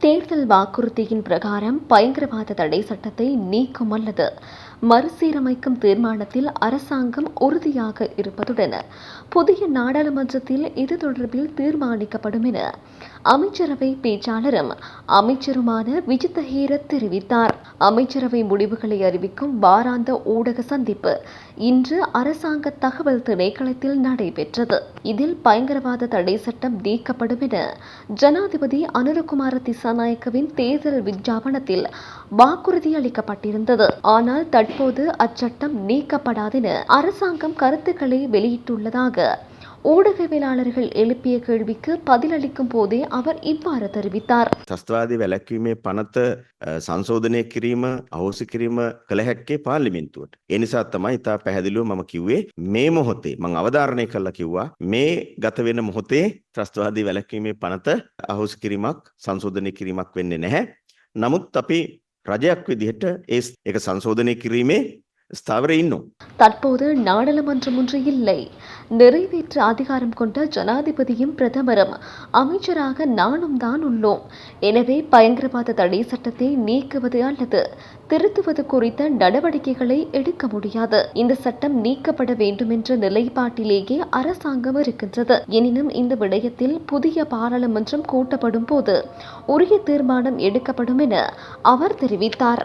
தேர்தல் வாக்குறுதியின் பிரகாரம் பயங்கரவாத தடை சட்டத்தை நீக்கும் அல்லது மறுசீரமைக்கும் தீர்மானத்தில் அரசாங்கம் உறுதியாக இருப்பதுடன் புதிய நாடாளுமன்றத்தில் இது தொடர்பில் தீர்மானிக்கப்படும் என அமைச்சரவை பேச்சாளரும் அமைச்சருமான விஜித்த ஹீரத் தெரிவித்தார். அமைச்சரவை முடிவுகளை அறிவிக்கும் வாராந்த ஊடக சந்திப்பு இன்று அரசாங்க தகவல் திணைக்களத்தில் நடைபெற்றது. இதில் பயங்கரவாத தடை சட்டம் நீக்கப்படும் என ஜனாதிபதி அனுரகுமார திசாநாயக்கவின் தேர்தல் விஞ்ஞாபனத்தில் வாக்குறுதி அளிக்கப்பட்டிருந்தது. ஆனால் தற்போது அச்சட்டம் நீக்கப்படாதென அரசாங்கம் கருத்துக்களை வெளியிட்டுள்ளதாக ஊடகவியலாளர்கள் எழுப்பிய கேள்விக்கு பதிலளிக்கும் போதே அவர் இவ்வாறு தெரிவித்தார் ත්‍රස්තවාදී වැලැක්වීමේ පනත අ, සංශෝධනය කිරීම අහෝසි කිරීම කළ හැක්කේ පාර්ලිමෙන්තුවට. එනිසා තමයි ඉතා පැහැදිලිව මම කිව්වේ මේ මොහොතේ මං අවධාරණය කරලා කිව්වා මේ ගත වෙන මොහොතේ ත්‍රස්තවාදී වැලැක්වීමේ පනත අහෝසි කිරීමක් සංශෝධනය කිරීමක් වෙන්නේ නැහැ. නමුත් අපි රජයක් විදිහට ඒ ස්- ඒක සංශෝධනය කිරීමේ இன்னும். தற்போது நாடாளுமன்றம் ஒன்று இல்லை. நிறைவேற்று அதிகாரம் கொண்ட ஜனாதிபதியும் பிரதமரும் அமைச்சராக நானும் தான் உள்ளோம். எனவே பயங்கரவாத தடை சட்டத்தை நீக்குவது அல்லது திருத்துவது குறித்த நடவடிக்கைகளை எடுக்க முடியாது. இந்த சட்டம் நீக்கப்பட வேண்டும் என்ற நிலைப்பாட்டிலேயே அரசாங்கம் இருக்கின்றது. எனினும் இந்த விடயத்தில் புதிய பாராளுமன்றம் கூட்டப்படும் போது உரிய தீர்மானம் எடுக்கப்படும் என அவர் தெரிவித்தார்.